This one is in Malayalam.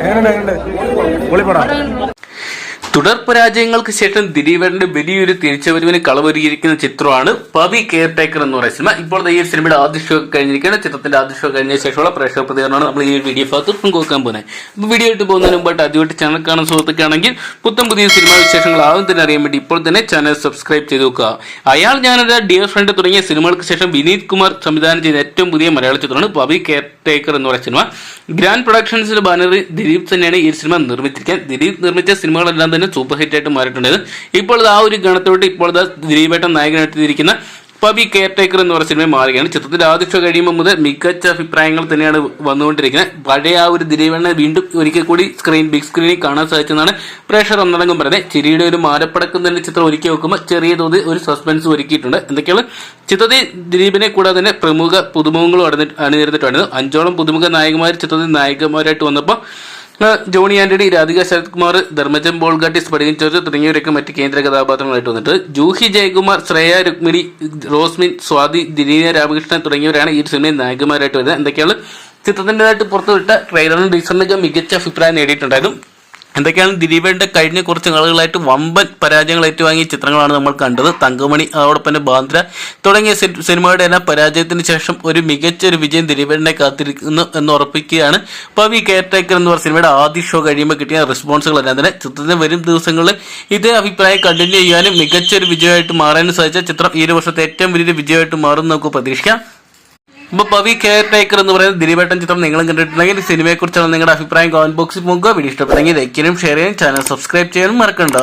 എങ്ങനെയുണ്ട്? എങ്ങനെയുണ്ട്? പൊളിപ്പടാ തുടർ പരാജയങ്ങൾക്ക് ശേഷം ദിലീപറിന്റെ വലിയൊരു തിരിച്ചുവരവിന് കളവൊരുക്കിയിരിക്കുന്ന ചിത്രമാണ് പവി കെയർ ടേക്കർ എന്ന് പറയുന്ന സിനിമ. ഇപ്പോൾ ഈ സിനിമയുടെ ആദ്യ ഷോ കഴിഞ്ഞിരിക്കുകയാണ്. ചിത്രത്തിന്റെ ആദ്യ ഷോ കഴിഞ്ഞ ശേഷമുള്ള പ്രേക്ഷക പ്രതികരണമാണ് നമ്മൾ ഈ വീഡിയോ ഭാഗത്ത് പങ്കുവെക്കാൻ പോകുന്നത്. വീഡിയോ ആയിട്ട് പോകുന്നതിന് മുമ്പായിട്ട് ആദ്യമായിട്ട് ചാനൽ കാണുന്ന സുഹൃത്തുക്കാണെങ്കിൽ പുത്തം പുതിയ സിനിമാ വിശേഷങ്ങൾ ആദ്യം തന്നെ അറിയാൻ വേണ്ടി ഇപ്പോൾ തന്നെ ചാനൽ സബ്സ്ക്രൈബ് ചെയ്ത് നോക്കുക. അയാൾ ഞാനൊരു ഡിയർ ഫ്രണ്ട് തുടങ്ങിയ സിനിമകൾക്ക് ശേഷം വിനീത് കുമാർ സംവിധാനം ചെയ്ത ഏറ്റവും പുതിയ മലയാള ചിത്രമാണ് പവി കെയർ ടേക്കർ എന്ന് പറയുന്ന സിനിമ. ഗ്രാൻഡ് പ്രൊഡക്ഷൻസിന്റെ ബാനറിൽ ദിലീപ് തന്നെയാണ് ഈ സിനിമ നിർമ്മിച്ചിരിക്കാൻ ദിലീപ് നിർമ്മിച്ച സിനിമകളെല്ലാം തന്നെ സൂപ്പർ ഹിറ്റ് ആയിട്ട് മാറിയിട്ടുണ്ട്. ഇപ്പോൾ ആ ഒരു ഗണത്തോട്ട് ഇപ്പോൾ ദിലീപേട്ടൻ നായകനായിട്ടിരിക്കുന്ന പവി കെയർ ടേക്കർ എന്ന് പറഞ്ഞ സിനിമ മാറുകയാണ്. ചിത്രത്തിൽ ആദ്യ ഷോ കഴിയുമ്പോൾ മുതൽ മികച്ച അഭിപ്രായങ്ങൾ തന്നെയാണ് വന്നുകൊണ്ടിരിക്കുന്നത്. പഴയ ആ ഒരു ദിലീപനെ വീണ്ടും ഒരിക്കൽ കൂടി സ്ക്രീൻ ബിഗ് സ്ക്രീനിൽ കാണാൻ സാധിച്ചതാണ് പ്രേക്ഷകർ ഒന്നടങ്കം പറയുന്നത്. ചിരിയുടെ ഒരു മാരപ്പടക്കം തന്നെ ചിത്രം ഒരുക്കി നോക്കുമ്പോൾ ചെറിയ തോതിൽ ഒരു സസ്പെൻസ് ഒരുക്കിയിട്ടുണ്ട്. എന്തൊക്കെയാണ്? ചിത്രത്തിൽ ദിലീപിനെ കൂടാതെ തന്നെ പ്രമുഖ പുതുമുഖങ്ങളും അണിനിരുന്നിട്ടുണ്ടായിരുന്നു അഞ്ചോളം പുതുമുഖ നായകന്മാർ ചിത്രത്തിൽ നായകന്മാരായിട്ട് വന്നപ്പോൾ ജോണി ആന്റണി രാധിക ശരത്കുമാർ ധർമ്മജൻ ബോൾഗാട്ടി സ്ഫടികൻ ചോർച്ച് തുടങ്ങിയവരൊക്കെ മറ്റ് കേന്ദ്ര കഥാപാത്രങ്ങളായിട്ട് വന്നിട്ട് ജൂഹി ജയകുമാർ ശ്രേയ രുക്മിണി റോസ്മിൻ സ്വാതി ദിലീന രാമകൃഷ്ണൻ തുടങ്ങിയവരാണ് ഈ സിനിമയിൽ നായകന്മാരായിട്ട് വരുന്നത്. എന്തൊക്കെയാണ് ചിത്രത്തിന്റെതായിട്ട് പുറത്തുവിട്ട ട്രെയിലറിനും ടീച്ചറിനൊക്കെ മികച്ച അഭിപ്രായം നേടിയിട്ടുണ്ടായിരുന്നു. എന്തൊക്കെയാണ് ദിലീപേന്റെ കഴിഞ്ഞ കുറച്ച് നാളുകളായിട്ട് വമ്പൻ പരാജയങ്ങൾ ഏറ്റുവാങ്ങിയ ചിത്രങ്ങളാണ് നമ്മൾ കണ്ടത്. തങ്കമണി അതോടൊപ്പം ബാന്ദ്ര തുടങ്ങിയ സിനിമയുടെ എല്ലാം പരാജയത്തിന് ശേഷം ഒരു മികച്ച ഒരു വിജയം ദിലീപേനെ കാത്തിരിക്കുന്നു എന്ന് ഉറപ്പിക്കുകയാണ് പവി കെയർ ടേക്കർ എന്ന് പറഞ്ഞ സിനിമയുടെ ആദ്യ ഷോ കഴിയുമ്പോൾ കിട്ടിയ റെസ്പോൺസുകളെല്ലാം തന്നെ. ചിത്രത്തിന്റെ വരും ദിവസങ്ങളിൽ ഇതേ അഭിപ്രായം കണ്ടിന്യൂ ചെയ്യാനും മികച്ച ഒരു വിജയമായിട്ട് മാറാനും സാധിച്ച ചിത്രം ഈ ഒരു വർഷത്തെ ഏറ്റവും വലിയൊരു വിജയമായിട്ട് മാറും നമുക്ക് പ്രതീക്ഷിക്കാം. അപ്പൊ പവി കെയർ ടേക്കർ എന്ന് പറയുന്ന ദിലീപേട്ടൻ ചിത്രം നിങ്ങളും കണ്ടിട്ടുണ്ടെങ്കിൽ സിനിമയെ കുറിച്ചുള്ള നിങ്ങളുടെ അഭിപ്രായം കമന്റ് ബോക്സിൽ പോകുക വീഡിയോ ഇഷ്ടപ്പെട്ടെങ്കിൽ ലൈക്കിനും ഷെയർ ചെയ്യാനും ചാനൽ സബ്സ്ക്രൈബ് ചെയ്യാനും മറക്കണ്ട.